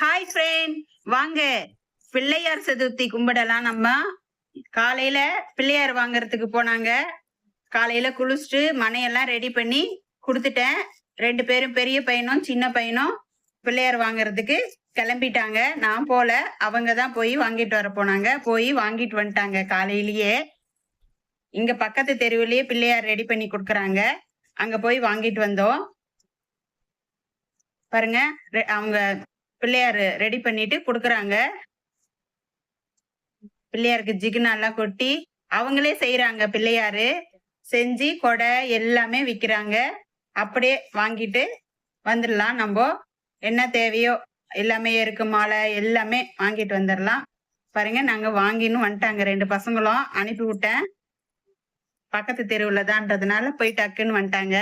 Hi friend வாங்க. பிள்ளையார் சதுர்த்தி கும்பிடலாம் நம்ம. காலையில பிள்ளையார் வாங்குறதுக்கு போனாங்க. காலையில குளிச்சுட்டு மனையெல்லாம் ரெடி பண்ணி கொடுத்துட்டேன். ரெண்டு பேரும் பெரிய பையனும் சின்ன பையனும் பிள்ளையார் வாங்குறதுக்கு கிளம்பிட்டாங்க. நான் போல. அவங்க தான் போய் வாங்கிட்டு வர போனாங்க. போய் வாங்கிட்டு வந்துட்டாங்க காலையிலயே. இங்க பக்கத்து தெருவிலேயே பிள்ளையார் ரெடி பண்ணி கொடுக்குறாங்க. அங்க போய் வாங்கிட்டு வந்தோம். பாருங்க. ரெ- அவங்க பிள்ளையார் ரெடி பண்ணிட்டு கொடுக்குறாங்க. பிள்ளையாருக்கு ஜிகினாலாம் கொட்டி அவங்களே செய்யறாங்க பிள்ளையாரு. செஞ்சு கொடை எல்லாமே விற்கிறாங்க அப்படியே வாங்கிட்டு வந்துடலாம் நம்ம. என்ன தேவையோ எல்லாமே இருக்கு மாலை எல்லாமே வாங்கிட்டு வந்துடலாம். பாருங்க நாங்க வாங்கின்னு வந்துட்டாங்க ரெண்டு பசங்களும். அனுப்பி விட்டேன். பக்கத்து தெருவுல தான்றதுனால போய் டக்குன்னு வந்துட்டாங்க.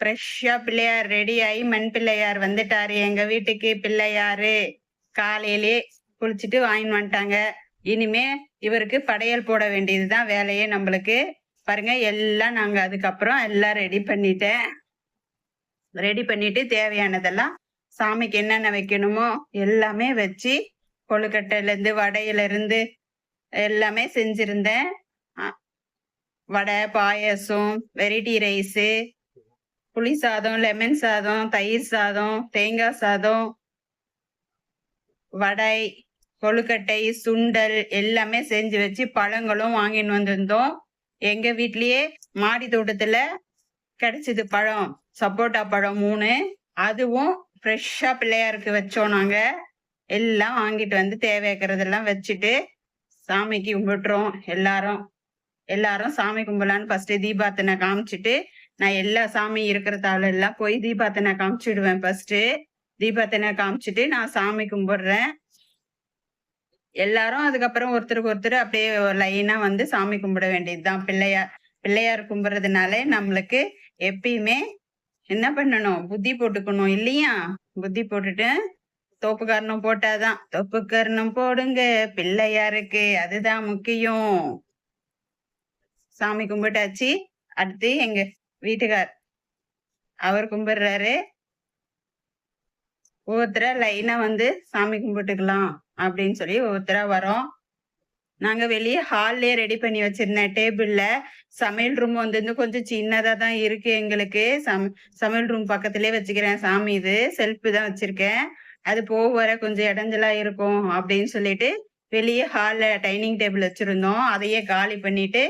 ஃப்ரெஷ்ஷா பிள்ளையார் ரெடி ஆகி மண் பிள்ளையார் வந்துட்டாரு. எங்க வீட்டுக்கு பிள்ளையாரு காலையிலே குளிச்சுட்டு வாங்கின்னு வந்துட்டாங்க. இனிமே இவருக்கு படையல் போட வேண்டியதுதான் வேலையே நம்மளுக்கு. பாருங்க எல்லாம் நாங்க அதுக்கப்புறம் எல்லாம் ரெடி பண்ணிட்டேன். ரெடி பண்ணிட்டு தேவையானதெல்லாம் சாமிக்கு என்னென்ன வைக்கணுமோ எல்லாமே வச்சு கொழுக்கட்டையில இருந்து வடையில இருந்து எல்லாமே செஞ்சிருந்தேன். வடை பாயாசம் வெரைட்டி ரைஸு புளி சாதம் லெமன் சாதம் தயிர் சாதம் தேங்காய் சாதம் வடை கொழுக்கட்டை சுண்டல் எல்லாமே செஞ்சு வச்சு பழங்களும் வாங்கின்னு வந்திருந்தோம். எங்க வீட்லயே மாடி தோட்டத்துல கிடைச்சது பழம் சப்போட்டா பழம் மூணு. அதுவும் ஃப்ரெஷ்ஷா பிள்ளையாருக்கு வச்சோம் நாங்க. எல்லாம் வாங்கிட்டு வந்து தேவைக்கிறதெல்லாம் வச்சுட்டு சாமிக்கு கும்பிட்டுறோம் எல்லாரும். எல்லாரும் சாமி கும்பலான்னு ஃபர்ஸ்ட் தீபாத்தனை காமிச்சிட்டு நான் எல்லா சாமி இருக்கிறதால எல்லாம் போய் தீபாத்தனை காமிச்சிடுவேன் ஃபர்ஸ்ட் தீபாத்தனை காமிச்சிட்டு நான் சாமி கும்பிடுறேன். எல்லாரும் அதுக்கப்புறம் ஒருத்தருக்கு ஒருத்தர் அப்படியே லைனா வந்து சாமி கும்பிட வேண்டியதுதான். பிள்ளையார் பிள்ளையார் கும்பிட்றதுனாலே நம்மளுக்கு எப்பயுமே என்ன பண்ணணும்? புத்தி போட்டுக்கணும் இல்லையா? புத்தி போட்டுட்டு தோப்பு போட்டாதான். தோப்பு போடுங்க. பிள்ளையாருக்கு அதுதான் முக்கியம். சாமி கும்பிட்டாச்சு. அடுத்து எங்க வீட்டுக்கார். அவர் கும்பிடுறாரு. ஒவ்வொருத்தரா லைனா வந்து சாமி கும்பிட்டுக்கலாம் அப்படின்னு சொல்லி ஒவ்வொருத்தரா வரோம். நாங்க வெளியே ஹால்லே ரெடி பண்ணி வச்சிருந்தேன் டேபிள்ல சமையல் ரூம் வந்து இன்னும் கொஞ்சம் சின்னதா தான் இருக்கு எங்களுக்கு. சம் சமையல் ரூம் பக்கத்திலே வச்சுக்கிறேன் சாமி இது. செல்ஃப் தான் வச்சிருக்கேன். அது போக வர கொஞ்சம் இடைஞ்சலா இருக்கும் அப்படின்னு சொல்லிட்டு வெளியே ஹாலில் டைனிங் டேபிள் வச்சுருந்தோம். அதையே காலி பண்ணிட்டு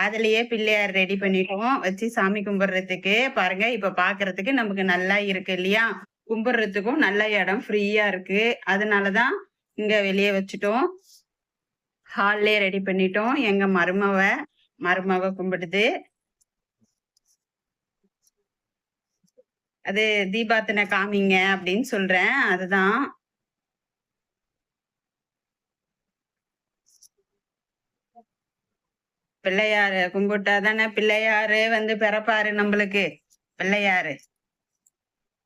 அதுலயே பிள்ளையார் ரெடி பண்ணிட்டோம். வச்சு சாமி கும்பிட்றதுக்கு. பாருங்க இப்போ பார்க்கறதுக்கு நமக்கு நல்லா இருக்கு இல்லையா? கும்பிட்றதுக்கும் நல்ல இடம் ஃப்ரீயா இருக்கு. அதனாலதான் இங்கே வெளியே வச்சுட்டோம். ஹால்லே ரெடி பண்ணிட்டோம். எங்க மருமவ மருமவ கும்பிடுது. அது தீபாத்தனை காமிங்க அப்படின்னு சொல்றேன். அதுதான். பிள்ளையாரு கும்பிட்டா தானே பிள்ளையாரு வந்து பிறப்பாரு நம்மளுக்கு. பிள்ளையாரு.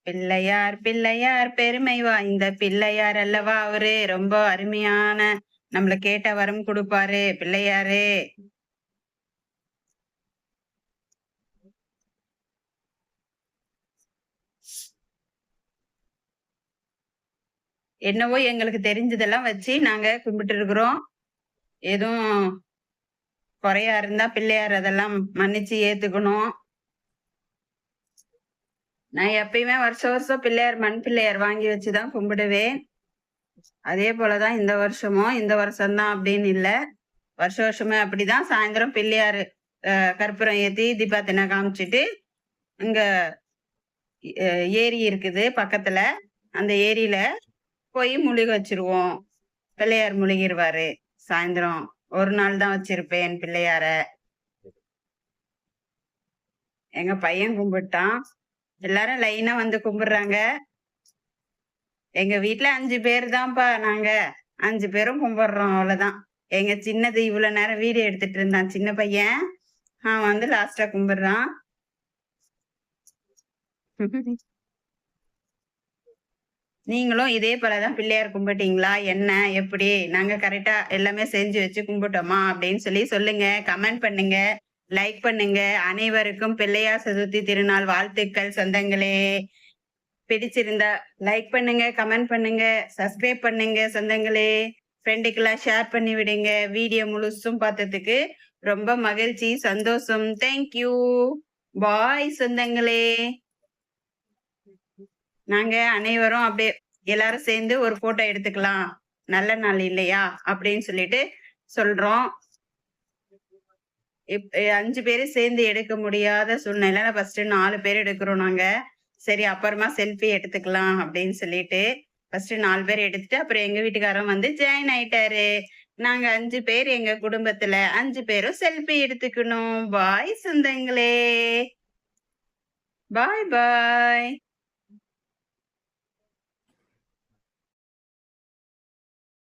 பிள்ளையார் பிள்ளையார் பெருமை வாய்ந்த பிள்ளையார் அல்லவா அவரு? ரொம்ப அருமையான நம்மள கேட்ட வரம் கொடுப்பாரு பிள்ளையாரு. என்னவோ எங்களுக்கு தெரிஞ்சதெல்லாம் வச்சு நாங்க கும்பிட்டு இருக்கிறோம் எதுவும் குறையா இருந்தா பிள்ளையார் அதெல்லாம் மன்னிச்சு ஏத்துக்கணும். நான் எப்பயுமே வருஷம் வருஷம் பிள்ளையார் மண் பிள்ளையார் வாங்கி வச்சுதான் கும்பிடுவேன். அதே போலதான் இந்த வருஷமும் இந்த வருஷம்தான் அப்படின்னு இல்ல. வருஷ வருஷமே அப்படிதான் சாயந்தரம் பிள்ளையார் கற்பூரம் ஏத்தி தீபாத்தின காமிச்சிட்டு இங்க ஏரி இருக்குது பக்கத்துல. அந்த ஏரியில போய் முழுக வச்சிருவோம். பிள்ளையார் முழுகிடுவாரு சாயந்தரம். ஒரு நாள் தான் வச்சிருப்பேன் பிள்ளையார. எங்க பையன் கும்பிட்டான். எல்லாரும் லைனா வந்து கும்பிடுறாங்க. எங்க வீட்டுல அஞ்சு பேர் தான்ப்பா நாங்க. அஞ்சு பேரும் கும்பிடுறோம் அவ்வளவுதான். எங்க சின்னது இவ்வளவு நேரம் வீடியோ எடுத்துட்டு இருந்தான் சின்ன பையன். அவன் வந்து லாஸ்டா கும்பிடுறான். நீங்களும் இதே போலதான் பிள்ளையார் கும்பிட்டீங்களா? என்ன? எப்படி? நாங்க கரெக்டா எல்லாமே செஞ்சு வச்சு கும்பிட்டோமா? அப்படின்னு சொல்லி சொல்லுங்க. கமெண்ட் பண்ணுங்க. லைக் பண்ணுங்க. அனைவருக்கும் பிள்ளையார் சதுர்த்தி திருநாள் வாழ்த்துக்கள் சொந்தங்களே. பிடிச்சிருந்தா லைக் பண்ணுங்க கமெண்ட் பண்ணுங்க சப்ஸ்கிரைப் பண்ணுங்க சொந்தங்களே. ஃப்ரெண்டுக்கெல்லாம் ஷேர் பண்ணி விடுங்க. வீடியோ முழுசும் பார்த்ததுக்கு ரொம்ப மகிழ்ச்சி சந்தோஷம். தேங்க்யூ பாய் சொந்தங்களே. நாங்க அனைவரும் அப்படியே எல்லாரும் சேர்ந்து ஒரு போட்டோ எடுத்துக்கலாம். நல்ல நாள் இல்லையா? அப்படின்னு சொல்லிட்டு சொல்றோம். இப்- அஞ்சு பேரு சேர்ந்து எடுக்க முடியாத சூழ்நிலையில ஃபர்ஸ்ட் நாலு பேர் எடுக்கிறோம் நாங்க. சரி அப்புறமா செல்ஃபி எடுத்துக்கலாம் அப்படின்னு சொல்லிட்டு ஃபர்ஸ்ட் நாலு பேர் எடுத்துட்டு அப்புறம் எங்க வீட்டுக்காரன் வந்து ஜாயின் ஆயிட்டாரு. நாங்க அஞ்சு பேர் எங்க குடும்பத்துல அஞ்சு பேரும் செல்ஃபி எடுத்துக்கணும். பாய் சொந்தங்களே. பாய் பாய்